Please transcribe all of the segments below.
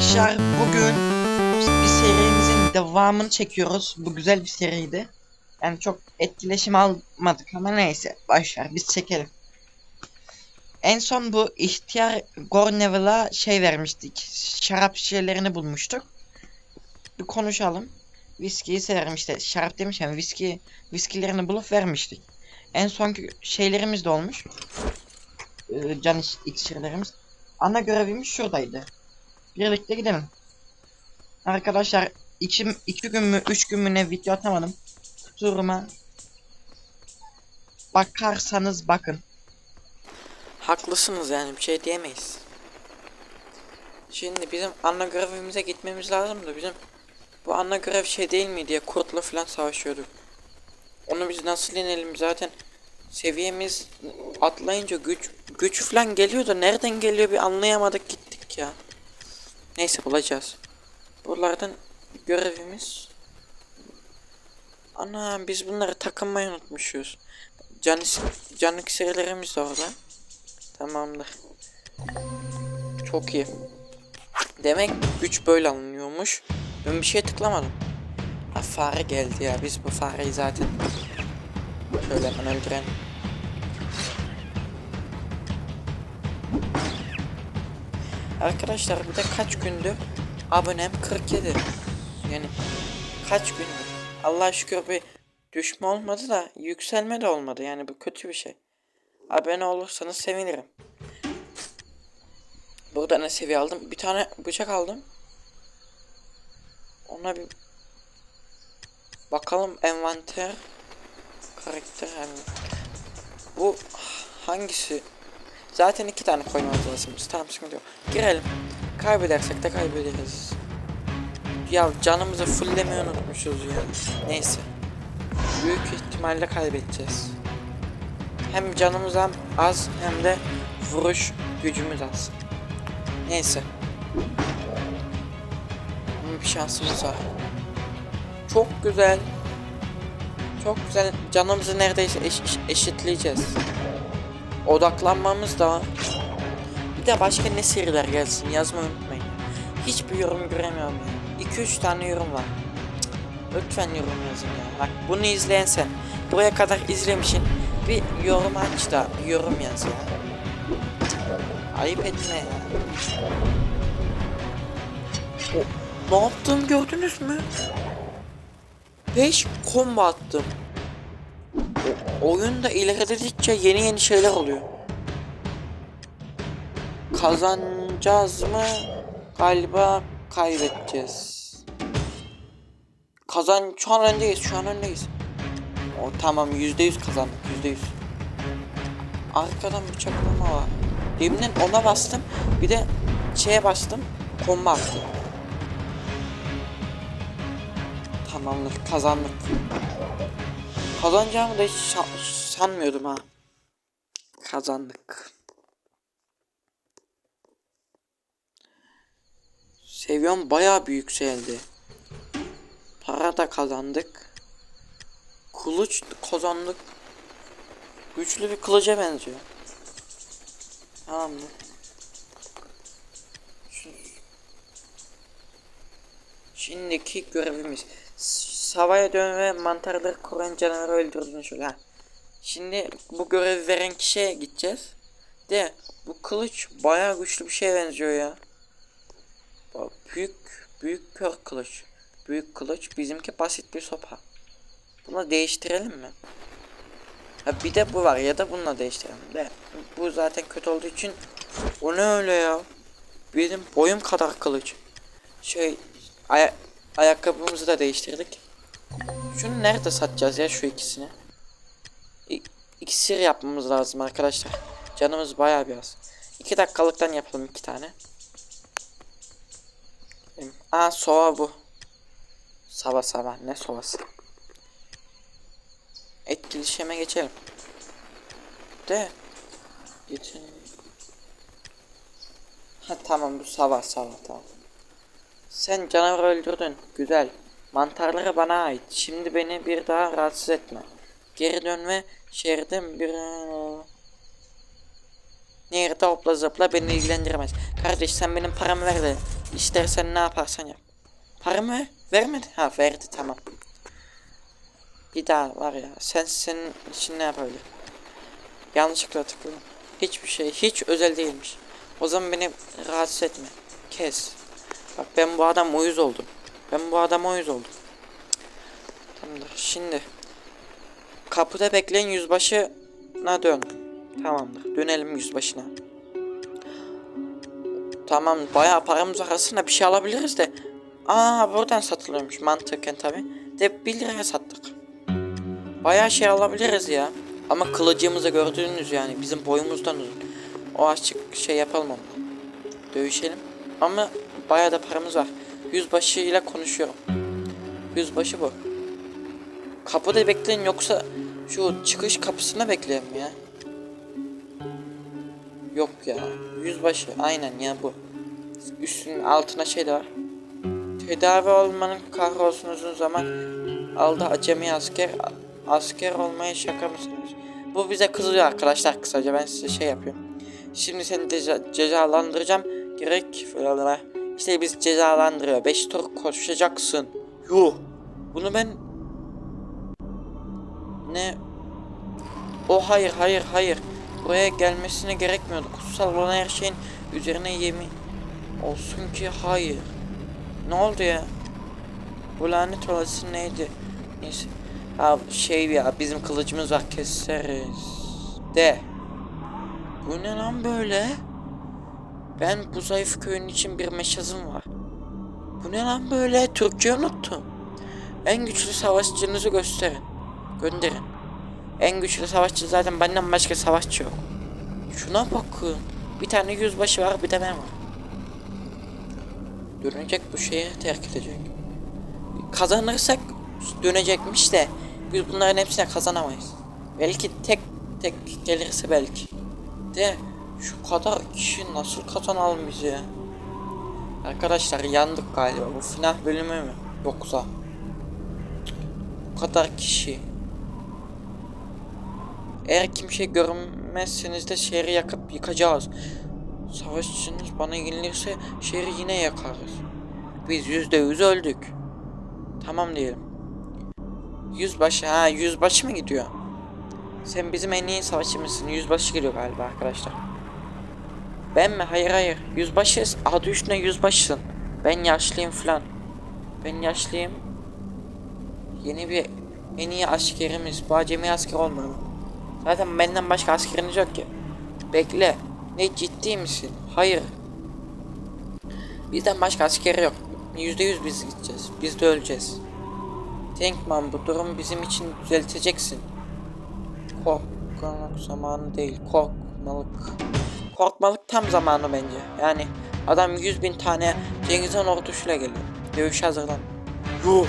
Arkadaşlar bugün bir serimizin devamını çekiyoruz. Bu güzel bir seriydi. Yani çok etkileşim almadık ama neyse. Başlar biz çekelim. En son bu ihtiyar Gorneville'a şey vermiştik. Şarap şişelerini bulmuştuk. Bir konuşalım. Viskiyi severim işte. Şarap demişken viski viskilerini bulup vermiştik. En sonki şeylerimiz de olmuş. Ee, can iç-. Ana görevimiz şuradaydı. Birlikte gidelim. Arkadaşlar iki, iki gün mü üç gün mü ne video atamadım. Kusuruma bakarsanız bakın. Haklısınız yani bir şey diyemeyiz. Şimdi bizim ana görevimize gitmemiz lazım da bizim bu ana görev şey değil mi diye kurtla falan savaşıyorduk. Onu biz nasıl inelim zaten seviyemiz atlayınca güç güç falan geliyor da nereden geliyor bir anlayamadık gittik ya. Neyse bulacağız. Buralardan görevimiz Ana biz bunları takınmayı unutmuşuz. Can, can iksirlerimiz de orada. Tamamdır. Çok iyi. Demek güç böyle alınıyormuş. Ben bir şey tıklamadım. Ha fare geldi ya. Biz bu fareyi zaten şöyle hemen öldürelim. Arkadaşlar bir de kaç gündür abonem 47. Yani kaç gündür. Allah şükür bir düşme olmadı da yükselme de olmadı. Yani bu kötü bir şey. Abone olursanız sevinirim. Burada ne seviye aldım? Bir tane bıçak aldım. Ona bir bakalım envanter karakter envanter. Bu hangisi? Zaten iki tane koymamız lazım. Tamam sıkıntı yok. Girelim. Kaybedersek de kaybederiz. Ya canımızı fulllemeyi unutmuşuz ya. Neyse. Büyük ihtimalle kaybedeceğiz. Hem canımız hem az hem de vuruş gücümüz az. Neyse. Bir şansımız var. Çok güzel. Çok güzel. Canımızı neredeyse eş- eşitleyeceğiz. Odaklanmamız da. Bir de başka ne seriler gelsin yazmayı unutmayın. Hiçbir yorum göremiyorum ya. 2-3 tane yorum var. Cık, Lütfen yorum yazın ya. Bak bunu izleyen sen. Buraya kadar izlemişsin. Bir yorum aç da yorum yaz ya. Ayıp etme ya. O, ne yaptım gördünüz mü? 5 combo attım. Oyunda ilerledikçe yeni yeni şeyler oluyor. Kazanacağız mı? Galiba kaybedeceğiz. Kazan şu an öndeyiz, şu an öndeyiz. O tamam yüzde yüz kazandık yüzde yüz. Arkadan bıçaklama var. Demin ona bastım. Bir de şeye bastım. Komba attı. Tamamdır kazandık. Kazanacağımı da hiç sa- sanmıyordum ha. Kazandık. Seviyem bayağı bir yükseldi. Para da kazandık. Kılıç kazandık. Güçlü bir kılıca benziyor. Tamamdır. Şu- Şimdiki görevimiz. Savaya dön ve mantarları koruyan canavarı öldürdün şöyle. Şimdi bu görevi veren kişiye gideceğiz. De bu kılıç bayağı güçlü bir şeye benziyor ya. Büyük büyük kör kılıç. Büyük kılıç bizimki basit bir sopa. Bunu değiştirelim mi? Ha bir de bu var ya da bununla değiştirelim de. Bu zaten kötü olduğu için o ne öyle ya? Benim boyum kadar kılıç. Şey aya ayakkabımızı da değiştirdik. Şunu nerede satacağız ya şu ikisini? İ yapmamız lazım arkadaşlar. Canımız bayağı biraz. İki dakikalıktan yapalım iki tane. Aa sova bu. Sava sava ne sovası? Etkileşime geçelim. De. Geçelim. Ha tamam bu sava sava tamam. Sen canavarı öldürdün. Güzel. Mantarları bana ait. Şimdi beni bir daha rahatsız etme. Geri dön ve şehirden bir... Nerede hopla zıpla beni ilgilendirmez. Kardeş sen benim paramı ver de İstersen ne yaparsan yap. Para mı? Vermedi. Ha verdi tamam. Bir daha var ya. Sen senin için ne yapabilir? Yanlışlıkla tıkladım. Hiçbir şey. Hiç özel değilmiş. O zaman beni rahatsız etme. Kes. Bak ben bu adam uyuz oldum. Ben bu adama uyuz oldum. Tamamdır. Şimdi kapıda bekleyen yüzbaşına dön. Tamamdır. Dönelim yüzbaşına. Tamam bayağı paramız var aslında bir şey alabiliriz de. Aa buradan satılıyormuş mantıken tabi. De 1 liraya sattık. Bayağı şey alabiliriz ya. Ama kılıcımızı gördüğünüz yani bizim boyumuzdan uzun. O açık şey yapalım onunla. Dövüşelim. Ama bayağı da paramız var. Yüzbaşı ile konuşuyorum. Yüzbaşı bu. Kapıda bekleyin yoksa şu çıkış kapısında bekleyelim ya. Yok ya. Yüzbaşı aynen ya bu. Üstünün altına şey de var. Tedavi olmanın kahrolsun uzun zaman aldı acemi asker asker olmaya şaka mısınız? Bu bize kızıyor arkadaşlar kısaca ben size şey yapıyorum. Şimdi seni ceza- cezalandıracağım. Gerek falan. İşte biz cezalandırıyor. 5 tur koşacaksın. Yuh. Bunu ben ne o hayır hayır hayır. Buraya gelmesine gerekmiyordu. Kutsal olan her şeyin üzerine yemin olsun ki hayır. Ne oldu ya? Bu lanet olası neydi? Neyse. Ha şey ya bizim kılıcımız var keseriz. De. Bu ne lan böyle? Ben bu zayıf köyün için bir meşazım var. Bu ne lan böyle? Türkçe unuttum. En güçlü savaşçınızı gösterin. Gönderin. En güçlü savaşçı zaten benden başka savaşçı yok. Şuna bakın. Bir tane yüzbaşı var bir de ben var. Dönecek bu şehri terk edecek. Kazanırsak dönecekmiş de biz bunların hepsine kazanamayız. Belki tek tek gelirse belki. De şu kadar kişi nasıl kazanalım bizi ya? Arkadaşlar yandık galiba. Bu final bölümü mü? Yoksa. Bu kadar kişi. Eğer kimse görmezseniz de şehri yakıp yıkacağız. Savaşçınız bana yenilirse şehri yine yakarız. Biz yüzde yüz öldük. Tamam diyelim. Yüzbaşı ha yüzbaşı mı gidiyor? Sen bizim en iyi savaşçımızsın. Yüzbaşı geliyor galiba arkadaşlar. Ben mi? Hayır hayır. Yüzbaşıyız. Adı üstüne yüzbaşısın. Ben yaşlıyım falan. Ben yaşlıyım. Yeni bir en iyi askerimiz. Bu acemi asker olmalı. Zaten benden başka askeriniz yok ki. Bekle. Ne ciddi misin? Hayır. Bizden başka asker yok. Yüzde yüz biz gideceğiz. Biz de öleceğiz. Tankman bu durum bizim için düzelteceksin. Korkmak zamanı değil. Korkmalık. Korkmalık tam zamanı bence. Yani adam 100 bin tane Cengiz Han ordusuyla geliyor. Dövüş hazırlan. Yuh.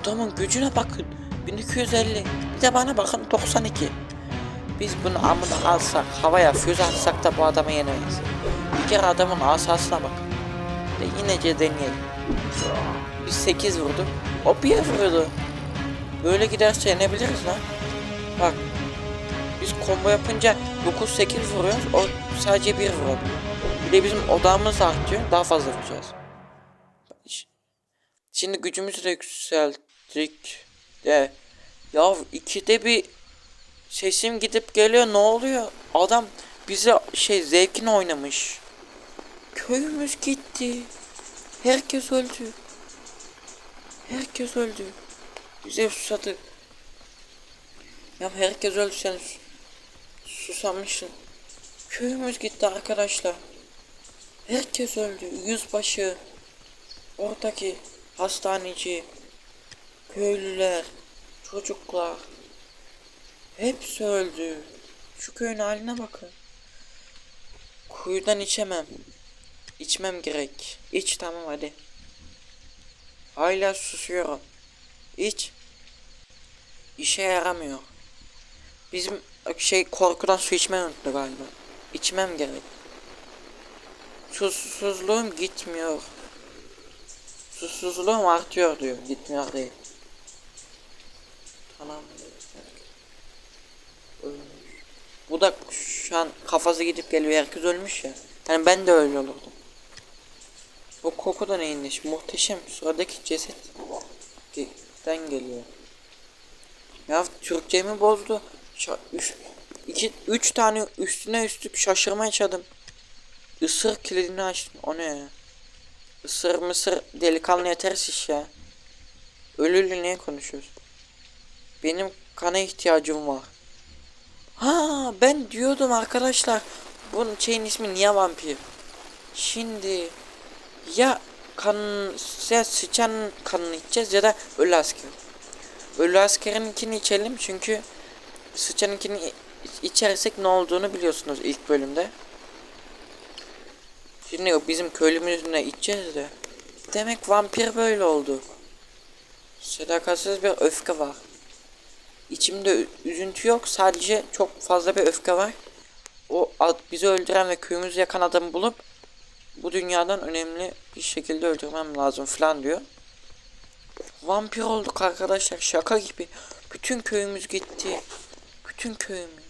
Adamın gücüne bakın. 1250. Bir de bana bakın 92. Biz bunu amına alsak, havaya füze atsak da bu adamı yenemeyiz. Bir kere adamın asasına bakın. Ve yinece deneyelim. Biz 8 vurduk. O bir vurdu. Böyle giderse yenebiliriz lan. Bak. Biz combo yapınca 9-8 vuruyoruz. O sadece 1 vurabiliyor. Bir de bizim odamız artıyor. Daha fazla vuracağız. Şimdi gücümüzü de yükselttik. De. Ya ikide bir sesim gidip geliyor ne oluyor? Adam bize şey zevkini oynamış. Köyümüz gitti. Herkes öldü. Herkes öldü. Bize susadı. Ya herkes öldü sen sus- susamışsın. Köyümüz gitti arkadaşlar. Herkes öldü. Yüzbaşı, oradaki hastaneci, köylüler, çocuklar. Hepsi öldü. Şu köyün haline bakın. Kuyudan içemem. İçmem gerek. İç tamam hadi. Hala susuyorum. İç. İşe yaramıyor. Bizim şey korkudan su içmeyi unuttu galiba. İçmem gerek. Susuzluğum gitmiyor. Susuzluğum artıyor diyor. Gitmiyor değil. Tamam. Bu da şu an kafası gidip geliyor. Herkes ölmüş ya. Yani ben de öyle olurdum. Bu koku da neyin neşi? Muhteşem. Sıradaki ceset den geliyor. Ya Türkçemi bozdu. Üç, iki, üç tane üstüne üstlük şaşırma yaşadım. Isır kilidini açtım. O ne ya? Isır mısır delikanlı yeter iş ya. Ölüyle niye konuşuyoruz? Benim kana ihtiyacım var. Ha ben diyordum arkadaşlar. Bunun şeyin ismi niye vampir? Şimdi ya kan ya sıçan kanını içeceğiz ya da ölü asker. Ölü askerinkini içelim çünkü sıçanınkini içersek ne olduğunu biliyorsunuz ilk bölümde. Şimdi bizim köylümüzün içeceğiz de. Demek vampir böyle oldu. Sadakatsiz bir öfke var. İçimde üzüntü yok. Sadece çok fazla bir öfke var. O bizi öldüren ve köyümüzü yakan adamı bulup bu dünyadan önemli bir şekilde öldürmem lazım falan diyor. Vampir olduk arkadaşlar şaka gibi. Bütün köyümüz gitti. Bütün köyümüz.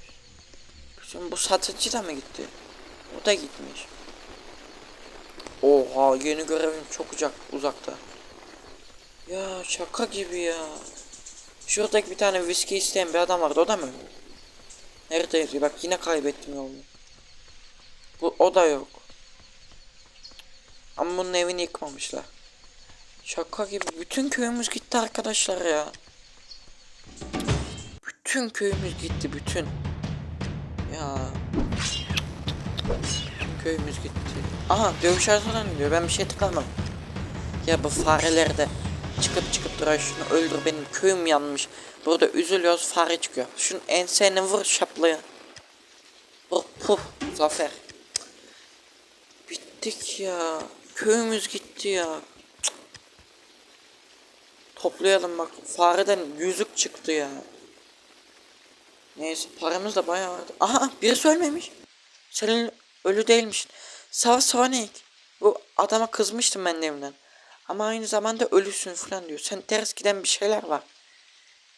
Bütün bu satıcı da mı gitti? O da gitmiş. Oha yeni görevim çok uzak uzakta. Ya şaka gibi ya. Şuradaki bir tane viski isteyen bir adam vardı o da mı? Nerede yazıyor? Bak yine kaybettim yolunu. Bu o da yok. Ama bunun evini yıkmamışlar. Şaka gibi bütün köyümüz gitti arkadaşlar ya. Bütün köyümüz gitti bütün. Ya. Bütün köyümüz gitti. Aha dövüş arsadan diyor ben bir şey tıklamadım. Ya bu fareler de çıkıp çıkıp duruyor şunu öldür benim köyüm yanmış. Burada üzülüyoruz fare çıkıyor. Şunun ensene vur şaplaya. Vur puh zafer. Bittik ya. Köyümüz gitti ya. Toplayalım bak fareden yüzük çıktı ya. Neyse paramız da bayağı vardı. Aha birisi ölmemiş. Senin ölü değilmişsin. Sağ Sonic. Bu adama kızmıştım ben de evimden. Ama aynı zamanda ölüsün falan diyor. Sen ters giden bir şeyler var.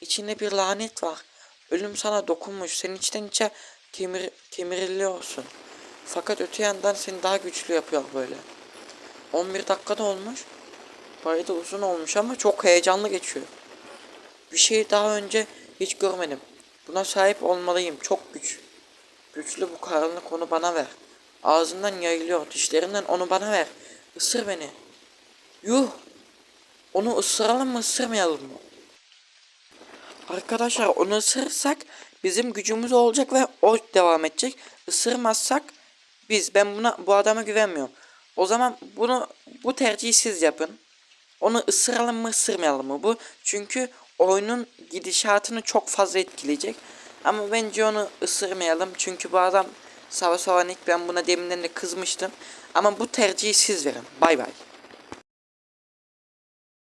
İçinde bir lanet var. Ölüm sana dokunmuş. Senin içten içe kemir, kemiriliyorsun. Fakat öte yandan seni daha güçlü yapıyor böyle. 11 dakikada olmuş. Bayağı da uzun olmuş ama çok heyecanlı geçiyor. Bir şey daha önce hiç görmedim. Buna sahip olmalıyım. Çok güç. Güçlü bu karanlık onu bana ver. Ağzından yayılıyor. Dişlerinden onu bana ver. Isır beni. Yuh. Onu ısıralım mı ısırmayalım mı? Arkadaşlar onu ısırırsak bizim gücümüz olacak ve o devam edecek. Isırmazsak biz ben buna bu adama güvenmiyorum. O zaman bunu bu tercihi siz yapın. Onu ısıralım mı ısırmayalım mı bu? Çünkü oyunun gidişatını çok fazla etkileyecek. Ama bence onu ısırmayalım. Çünkü bu adam Sava Savanik ben buna deminden de kızmıştım. Ama bu tercihi siz verin. Bay bay.